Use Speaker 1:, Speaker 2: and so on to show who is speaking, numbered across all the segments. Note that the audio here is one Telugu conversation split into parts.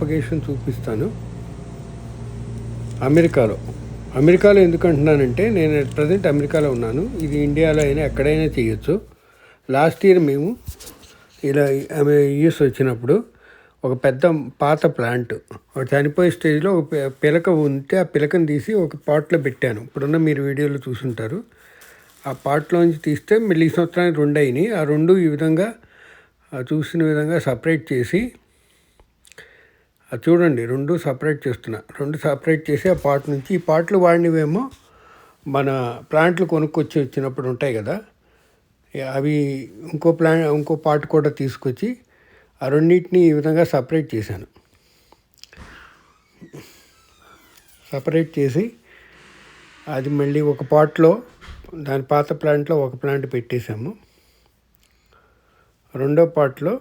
Speaker 1: అప్లికేషన్ చూపిస్తాను. అమెరికాలో. అమెరికాలో ఎందుకు అంటున్నానంటే నేను ప్రజెంట్ అమెరికాలో ఉన్నాను. ఇది ఇండియాలో అయినా ఎక్కడైనా చేయొచ్చు. లాస్ట్ ఇయర్ మేము ఇలా యూఎస్ వచ్చినప్పుడు ఒక పెద్ద పాత ప్లాంట్ చనిపోయే స్టేజ్లో ఒక పిలక ఉంటే ఆ పిలకను తీసి ఒక పాట్లో పెట్టాను. ఇప్పుడున్న మీరు వీడియోలో చూసుంటారు. ఆ పాట్లోంచి తీస్తే మళ్ళీ ఈ సంవత్సరానికి రెండు అయినాయి. ఆ రెండు ఈ విధంగా చూసిన విధంగా సపరేట్ చేసి అది చూడండి రెండు సపరేట్ చేస్తున్నా. రెండు సపరేట్ చేసి ఆ పార్ట్ నుంచి ఈ పాటలు వాడినవేమో మన ప్లాంట్లు కొనుక్కొచ్చి వచ్చినప్పుడు ఉంటాయి కదా. అవి ఇంకో ప్లాన్ ఇంకో పార్ట్ కూడా తీసుకొచ్చి ఆ రెండింటిని ఈ విధంగా సపరేట్ చేశాను. సపరేట్ చేసి అది మళ్ళీ ఒక పాట్లో దాని పాత ప్లాంట్లో ఒక ప్లాంట్ పెట్టేశాము. రెండో పాట్లో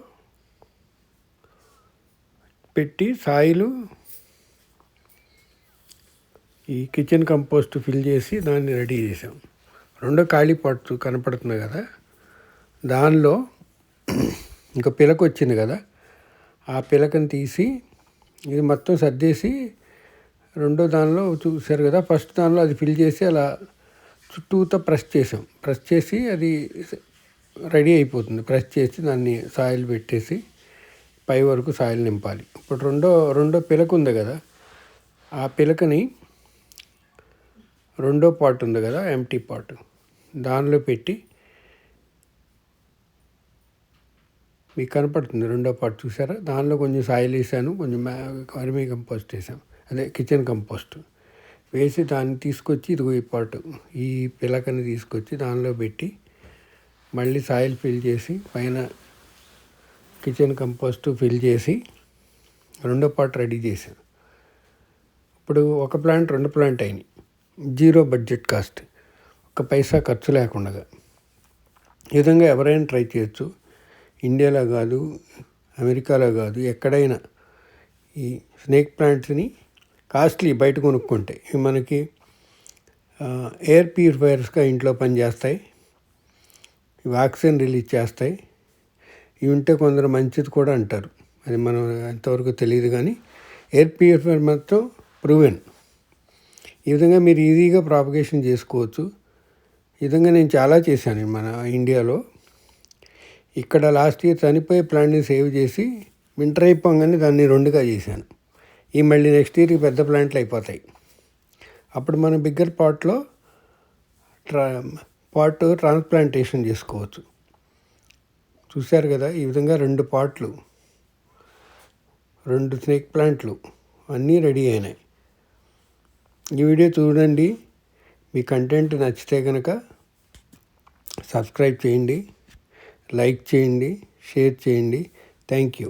Speaker 1: పెట్టి సాయిలు ఈ కిచెన్ కంపోస్ట్ ఫిల్ చేసి దాన్ని రెడీ చేసాం. రెండో ఖాళీ పాటు కనపడుతుంది కదా. దానిలో ఇంకా పిలక వచ్చింది కదా. ఆ పిలకను తీసి ఇది మొత్తం సర్దేసి రెండో దానిలో చూశారు కదా. ఫస్ట్ దానిలో అది ఫిల్ చేసి అలా చుట్టూతో ప్రెస్ చేసాం. ప్రెస్ చేసి అది రెడీ అయిపోతుంది. ప్రెస్ చేసి దాన్ని సాయిల్ పెట్టేసి పై వరకు సాయిల్ నింపాలి. ఇప్పుడు రెండో రెండో పిలక ఉంది కదా ఆ పిలకని రెండో పార్ట్ ఉంది కదా ఎంటీ పార్ట్ దానిలో పెట్టి మీకు కనపడుతుంది రెండో పార్ట్ చూసారా? దానిలో కొంచెం సాయిల్ వేసాను కొంచెం వర్మీ కంపోస్ట్ వేసాం. అదే కిచెన్ కంపోస్ట్. వేసి దాన్ని తీసుకొచ్చి ఇదిగో ఈ పార్ట్ ఈ పిలకని తీసుకొచ్చి దానిలో పెట్టి మళ్ళీ సాయిల్ ఫిల్ చేసి పైన కిచెన్ కంపోస్ట్ ఫిల్ చేసి రెండో పార్ట్ రెడీ చేశాను. ఇప్పుడు ఒక ప్లాంట్ రెండు ప్లాంట్ అయినాయి. Zero budget cost. ఒక పైసా ఖర్చు లేకుండా ఈ విధంగా ఎవరైనా ట్రై చేయొచ్చు. ఇండియాలో కాదు అమెరికాలో కాదు ఎక్కడైనా ఈ స్నేక్ ప్లాంట్స్ని కాస్ట్లీ బయట కొనుక్కుంటే మనకి ఎయిర్ ప్యూరిఫైయర్స్గా ఇంట్లో పనిచేస్తాయి. ఇవి ఆక్సిజన్ రిలీజ్ చేస్తాయి. ఇవి ఉంటే కొందరు మంచిది కూడా అంటారు. అది మనం ఎంతవరకు తెలియదు కానీ ఎయిర్ ప్యూరిఫైయర్ మాత్రం ప్రూవెన్. ఈ విధంగా మీరు ఈజీగా ప్రాపగేషన్ చేసుకోవచ్చు. ఈ విధంగా నేను చాలా చేశాను మన ఇండియాలో. ఇక్కడ లాస్ట్ ఇయర్ చనిపోయే ప్లాంట్ని సేవ్ చేసి వింటర్ అయిపోగానే దాన్ని రెండుగా చేశాను. ఈ మళ్ళీ నెక్స్ట్ ఇయర్కి పెద్ద ప్లాంట్లు అయిపోతాయి. అప్పుడు మనం బిగ్గర్ పాట్లో ట్రా పాట్ ట్రాన్స్ప్లాంటేషన్ చేసుకోవచ్చు. చూశారు కదా ఈ విధంగా రెండు పాట్లు రెండు స్నేక్ ప్లాంట్లు అన్నీ రెడీ అయినాయి. ఈ వీడియో చూడండి మీ కంటెంట్ నచ్చితే కనుక సబ్స్క్రైబ్ చేయండి లైక్ చేయండి షేర్ చేయండి. Thank you.